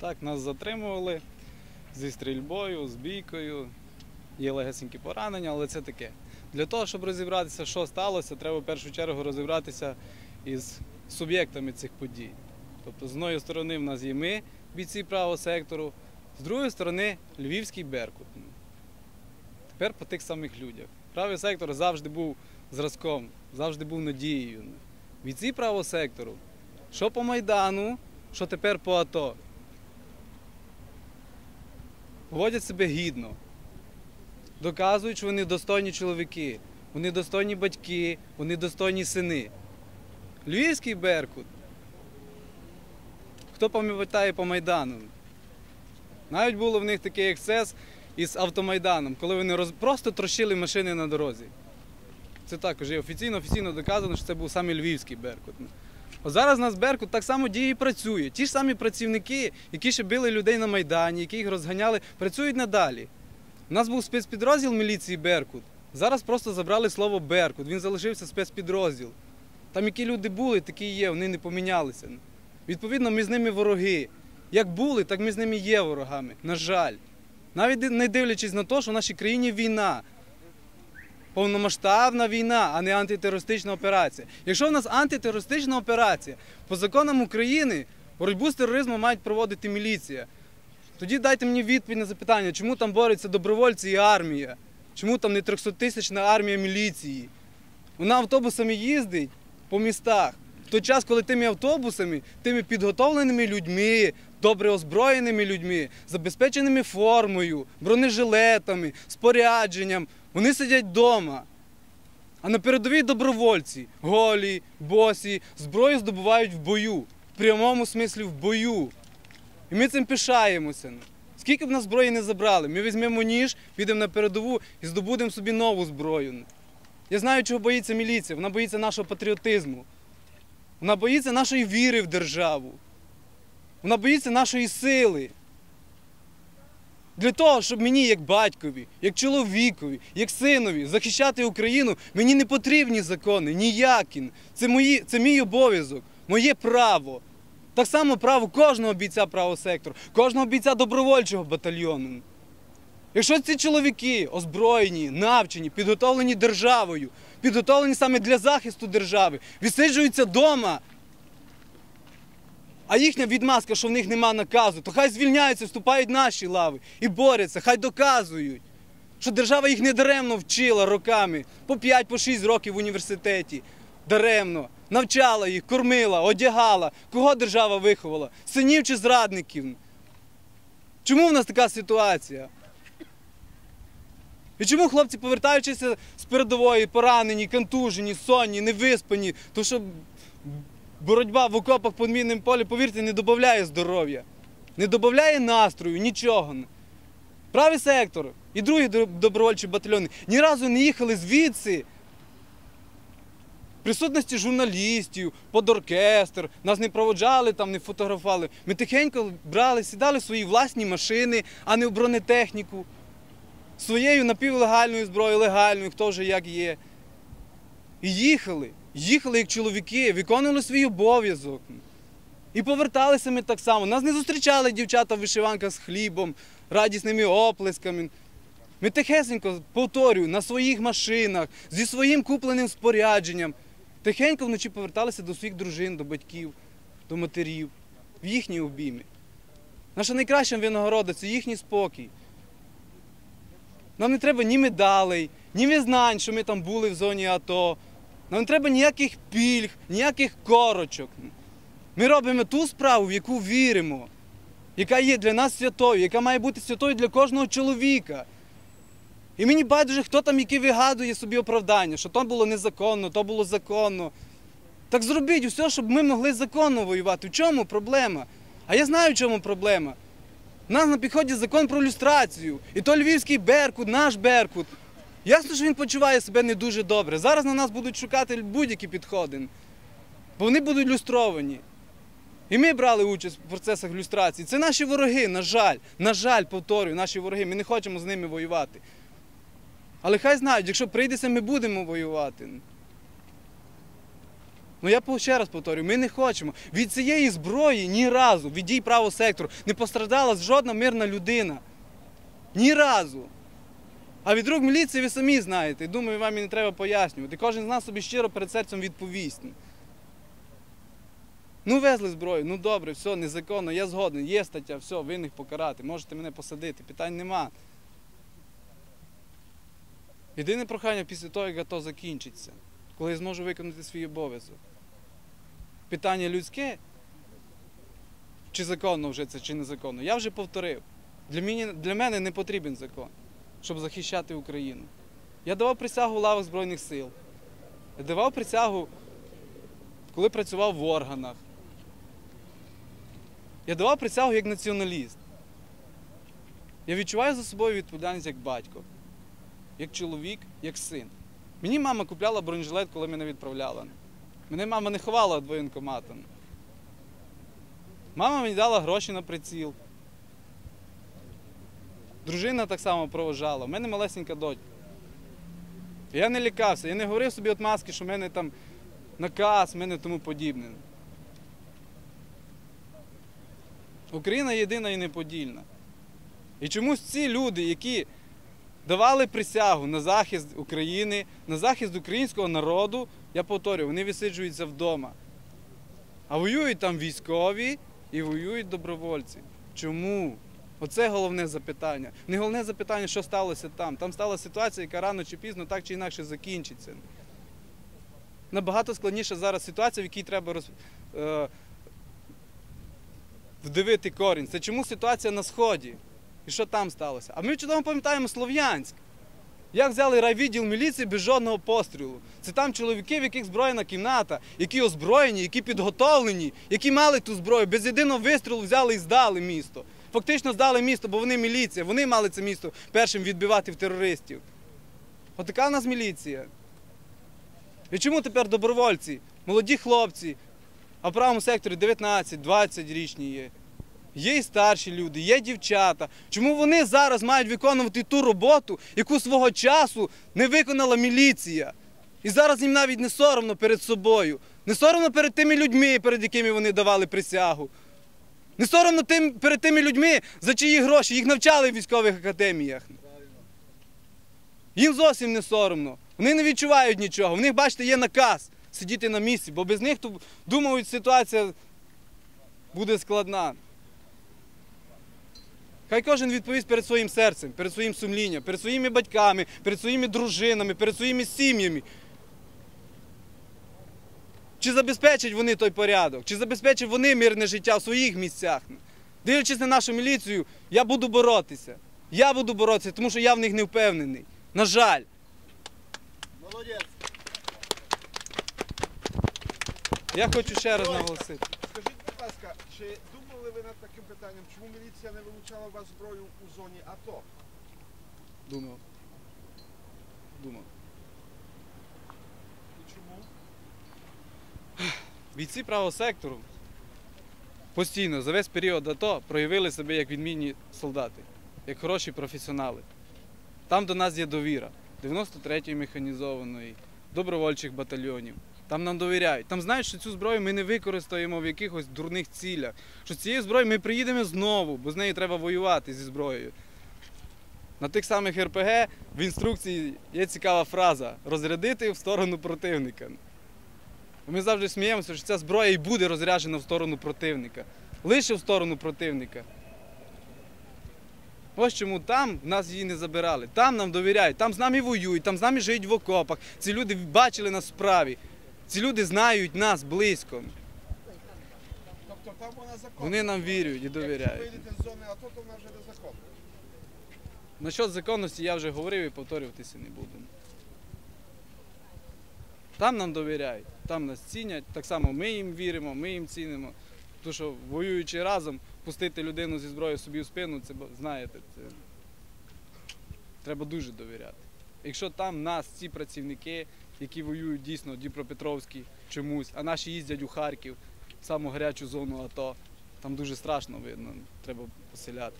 Так, нас затримували зі стрільбою, з бійкою. Є легесенькі поранення, але це таке. Для того, щоб розібратися, що сталося, треба в першу чергу розібратися із суб'єктами цих подій. Тобто, з одної сторони, в нас є ми, бійці правого сектору, з другої сторони Львівський Беркут. Тепер по тих самих людях. Правий сектор завжди був зразком, завжди був надією. Бійці правого сектору, що по Майдану, що тепер по АТО. Поводять себе гідно. Доказують, що вони достойні чоловіки, вони достойні батьки, вони достойні сини. Львівський Беркут. Хто пам'ятає по Майдану? Навіть було в них такий ексцес із автомайданом, коли вони роз... просто трощили машини на дорозі. Це також є офіційно, офіційно доказано, що це був саме львівський Беркут. От зараз у нас Беркут так само діє і працює. Ті ж самі працівники, які ще били людей на Майдані, які їх розганяли, працюють надалі. У нас був спецпідрозділ міліції Беркут. Зараз просто забрали слово Беркут. Він залишився спецпідрозділ. Там які люди були, такі є, вони не помінялися. Відповідно, ми з ними вороги. Як були, так ми з ними є ворогами. На жаль. Навіть не дивлячись на те, що в нашій країні війна. Повномасштабна війна, а не антитерористична операція. Якщо в нас антитерористична операція, по законам України боротьбу з тероризмом мають проводити міліція. Тоді дайте мені відповідь на запитання, чому там борються добровольці і армія? Чому там не 300-тисячна армія міліції? Вона автобусами їздить по містах. В той час, коли тими автобусами, тими підготовленими людьми, добре озброєними людьми, забезпеченими формою, бронежилетами, спорядженням, вони сидять вдома. А на передовій добровольці, голі, босі, зброю здобувають в бою, в прямому смислі в бою. І ми цим пишаємося. Скільки б нас зброї не забрали, ми візьмемо ніж, підемо на передову і здобудемо собі нову зброю. Я знаю, чого боїться міліція. Вона боїться нашого патріотизму. Вона боїться нашої віри в державу. Вона боїться нашої сили. Для того, щоб мені, як батькові, як чоловікові, як синові, захищати Україну, мені не потрібні закони, ніякі. Це, мої, це мій обов'язок, моє право. Так само право кожного бійця правого сектору, кожного бійця добровольчого батальйону. Якщо ці чоловіки озброєні, навчені, підготовлені державою, підготовлені саме для захисту держави, відсиджуються вдома, а їхня відмазка, що в них нема наказу, то хай звільняються, вступають наші лави і борються, хай доказують, що держава їх недаремно вчила роками, по 5 по 6 років в університеті. Даремно. Навчала їх, кормила, одягала. Кого держава виховала? Синів чи зрадників? Чому в нас така ситуація? І чому хлопці, повертаючись з передової, поранені, контужені, сонні, невиспані, то що боротьба в окопах по мінному полі, повірте, не додає здоров'я, не додає настрою, нічого. Правий сектор і другі добровольчі батальйони ні разу не їхали звідси. Присутності журналістів, під оркестр, нас не проводжали, там, не фотографували. Ми тихенько брали, сідали свої власні машини, а не в бронетехніку. Своєю напівлегальною зброєю, легальною, хто вже як є. І їхали, їхали як чоловіки, виконували свій обов'язок. І поверталися ми так само. Нас не зустрічали дівчата в вишиванках з хлібом, радісними оплесками. Ми тихесенько, повторюю, на своїх машинах, зі своїм купленим спорядженням. Тихенько вночі поверталися до своїх дружин, до батьків, до матерів, в їхні обійми. Наша найкраща винагорода це їхній спокій. Нам не треба ні медалей, ні визнань, що ми там були в зоні АТО. Нам не треба ніяких пільг, ніяких корочок. Ми робимо ту справу, в яку віримо, яка є для нас святою, яка має бути святою для кожного чоловіка. І мені байдуже, хто там який вигадує собі оправдання, що то було незаконно, то було законно. Так зробіть усе, щоб ми могли законно воювати. В чому проблема? А я знаю, в чому проблема. У нас на підході закон про люстрацію. І то львівський Беркут, наш Беркут. Ясно, що він почуває себе не дуже добре. Зараз на нас будуть шукати будь-які підходи, бо вони будуть люстровані. І ми брали участь в процесах люстрації. Це наші вороги, на жаль, на жаль, повторюю, наші вороги. Ми не хочемо з ними воювати. Але хай знають, якщо прийдеться, ми будемо воювати. Ну я ще раз повторюю, ми не хочемо. Від цієї зброї ні разу, від дій правого сектору, не постраждала жодна мирна людина. Ні разу. А від рук міліції ви самі знаєте. Думаю, вам і не треба пояснювати. Кожен з нас собі щиро перед серцем відповість. Ну, везли зброю, ну добре, все, незаконно, я згоден, є стаття, все, винних покарати, можете мене посадити, питань нема. Єдине прохання після того, як АТО закінчиться, коли я зможу виконати свій обов'язок. Питання людське, чи законно вже це, чи незаконно, я вже повторив. Для мене, для мене не потрібен закон, щоб захищати Україну. Я давав присягу в лавах Збройних сил. Я давав присягу, коли працював в органах. Я давав присягу як націоналіст. Я відчуваю за собою відповідальність як батько, як чоловік, як син. Мені мама купляла бронежилет, коли мене відправляла. Мене мама не ховала від воєнкомата. Мама мені дала гроші на приціл. Дружина так само провожала. У мене малесенька дочка. Я не лякався, я не говорив собі от маски, що в мене там наказ, в мене тому подібне. Україна єдина і неподільна. І чомусь ці люди, які давали присягу на захист України, на захист українського народу, я повторюю, вони висиджуються вдома. А воюють там військові і воюють добровольці. Чому? Оце головне запитання. Не головне запитання, що сталося там. Там стала ситуація, яка рано чи пізно так чи інакше закінчиться. Набагато складніша зараз ситуація, в якій треба роз, е, вдивити корінь. Це чому ситуація на Сході? І що там сталося? А ми чудово пам'ятаємо Слов'янськ. Як взяли райвідділ міліції без жодного пострілу. Це там чоловіки, в яких збройна кімната, які озброєні, які підготовлені, які мали ту зброю, без єдиного вистрілу взяли і здали місто. Фактично здали місто, бо вони міліція, вони мали це місто першим відбивати в терористів. Отака в нас міліція. І чому тепер добровольці, молоді хлопці, а в правому секторі 19-20 річні є. Є і старші люди, є дівчата. Чому вони зараз мають виконувати ту роботу, яку свого часу не виконала міліція? І зараз їм навіть не соромно перед собою. Не соромно перед тими людьми, перед якими вони давали присягу. Не соромно тим, перед тими людьми, за чиї гроші їх навчали в військових академіях. Їм зовсім не соромно. Вони не відчувають нічого. В них, бачите, є наказ сидіти на місці, бо без них, то, думають, ситуація буде складна. Хай кожен відповість перед своїм серцем, перед своїм сумлінням, перед своїми батьками, перед своїми дружинами, перед своїми сім'ями. Чи забезпечать вони той порядок, чи забезпечать вони мирне життя в своїх місцях. Дивлячись на нашу міліцію, я буду боротися. Я буду боротися, тому що я в них не впевнений. На жаль. Молодець. Я хочу ще раз наголосити. Скажіть, будь ласка, чи думали ви над таким питанням, чому міліція не вилучала у вас зброю у зоні АТО? Думав. Думав. І чому? Бійці правого сектору постійно за весь період АТО проявили себе як відмінні солдати, як хороші професіонали. Там до нас є довіра 93-ї механізованої, добровольчих батальйонів. Там нам довіряють. Там знають, що цю зброю ми не використаємо в якихось дурних цілях. Що цією зброєю ми приїдемо знову, бо з нею треба воювати зі зброєю. На тих самих РПГ в інструкції є цікава фраза розрядити в сторону противника. Ми завжди сміємося, що ця зброя і буде розряджена в сторону противника. Лише в сторону противника. Ось чому там нас її не забирали. Там нам довіряють, там з нами воюють, там з нами живуть в окопах. Ці люди бачили нас в справі. Ці люди знають нас близько. Тобто там вона законна. Вони нам вірять і Якщо довіряють. вийдете з зони АТО, то вона вже не законна. Насчет законності я вже говорив і повторюватися не буду. Там нам довіряють, там нас цінять. Так само ми їм віримо, ми їм цінимо. Тому що воюючи разом, пустити людину зі зброєю собі в спину, це знаєте, це треба дуже довіряти. Якщо там нас, ці працівники, які воюють дійсно Дніпропетровський чомусь, а наші їздять у Харків, в саму гарячу зону АТО, там дуже страшно видно, треба поселяти.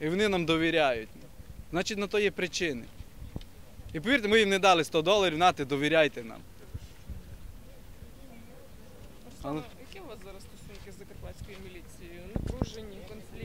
І вони нам довіряють. Значить, на то є причини. І повірте, ми їм не дали 100 доларів, нате, довіряйте нам. Які у вас зараз стосунки з закарпатською міліцією? Напружені?